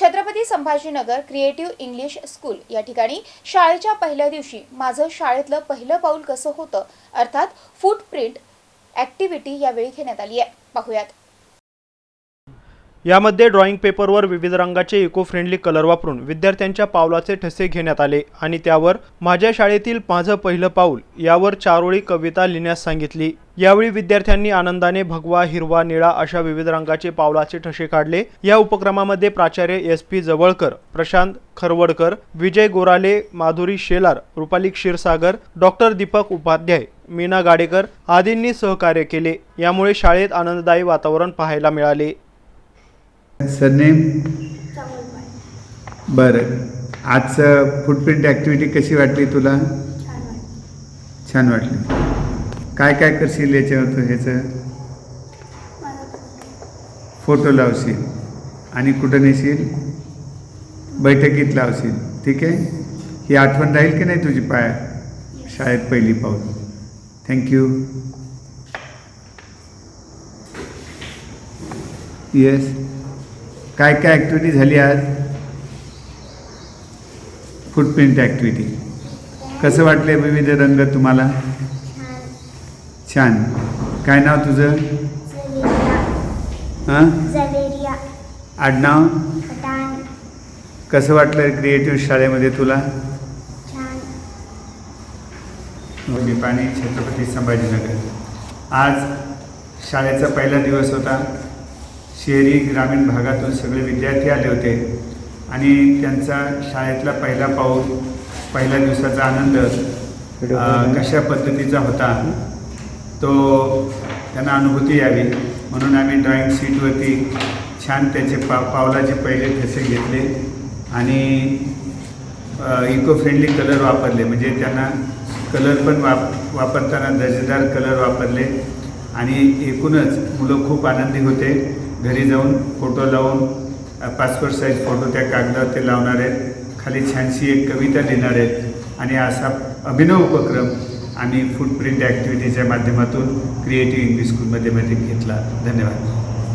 Chhatrapati Sambhajinagar creative English school या ठिकाणी शाळेच्या पहिल्या दिवशी माझं शाळेतलं पहिलं पाऊल कसं होतं? अर्थात फूटप्रिंट ॲक्टिव्हिटी यावेळी घेण्यात आली आहे. पाहूयात. यामध्ये ड्रॉइंग पेपरवर विविध रंगाचे इको फ्रेंडली कलर वापरून विद्यार्थ्यांच्या पावलाचे ठसे घेण्यात आले आणि त्यावर माझ्या शाळेतील माझं पहिलं पाऊल यावर चारोळी कविता लिहिण्यास सांगितली. यावेळी विद्यार्थ्यांनी आनंदाने भगवा हिरवा निळा अशा विविध रंगाचे पावलाचे ठसे काढले. या उपक्रमामध्ये प्राचार्य S P Jawalkar Prashant Kharwadkar Vijay Gorale Madhuri Shelar Rupali Kshirsagar doctor Deepak Upadhyay Meena Gadekar आदींनी सहकार्य केले. यामुळे शाळेत आनंददायी वातावरण पाहायला मिळाले. सरनेम? बरं. आजचं फुटप्रिंट ॲक्टिव्हिटी कशी वाटली तुला? छान वाटली. काय काय करशील याच्यावर तू ह्याचं? फोटो लावशील. आणि कुठं नेशील? बैठकीत लावशील. ठीक आहे? ही आठवण राहील की नाही तुझी पाय? शाळेत पहिली पाऊल. थँक्यू येस काय काय ॲक्टिव्हिटी झाली आज? फुटप्रिंट ॲक्टिव्हिटी कसं वाटले विविध रंग तुम्हाला? छान. काय नाव तुझं? हां? आडनाव? कसं वाटलं क्रिएटिव्ह शाळेमध्ये तुला? पाणी छत्रपती संभाजीनगर. आज शाळेचा पहिला दिवस होता. शहरी ग्रामीण भागातून सगळे विद्यार्थी आले होते. आणि त्यांचा शाळेतला पहिला पाऊल पहिल्या दिवसाचा आनंद कशा पद्धतीचा होता तो त्यांना अनुभूती यावी. म्हणून आम्ही ड्रॉईंग शीटवरती छान त्याचे पा पावलाचे पहिले ठसे घेतले आणि इको फ्रेंडली कलर वापरले. म्हणजे त्यांना कलर पण वाप वापरताना दर्जेदार कलर वापरले. आणि एकूणच मुलं खूप आनंदी होते. घरी जाऊन फोटो लावून पासपोर्ट साईज फोटो त्या कागदावर ते लावणार आहेत. खाली छानशी एक कविता लिहिणार आहेत. आणि असा अभिनव उपक्रम आम्ही फूटप्रिंट ॲक्टिव्हिटीच्या माध्यमातून क्रिएटिव्ह इंग्लिश स्कूलमध्ये मध्ये घेतला. धन्यवाद.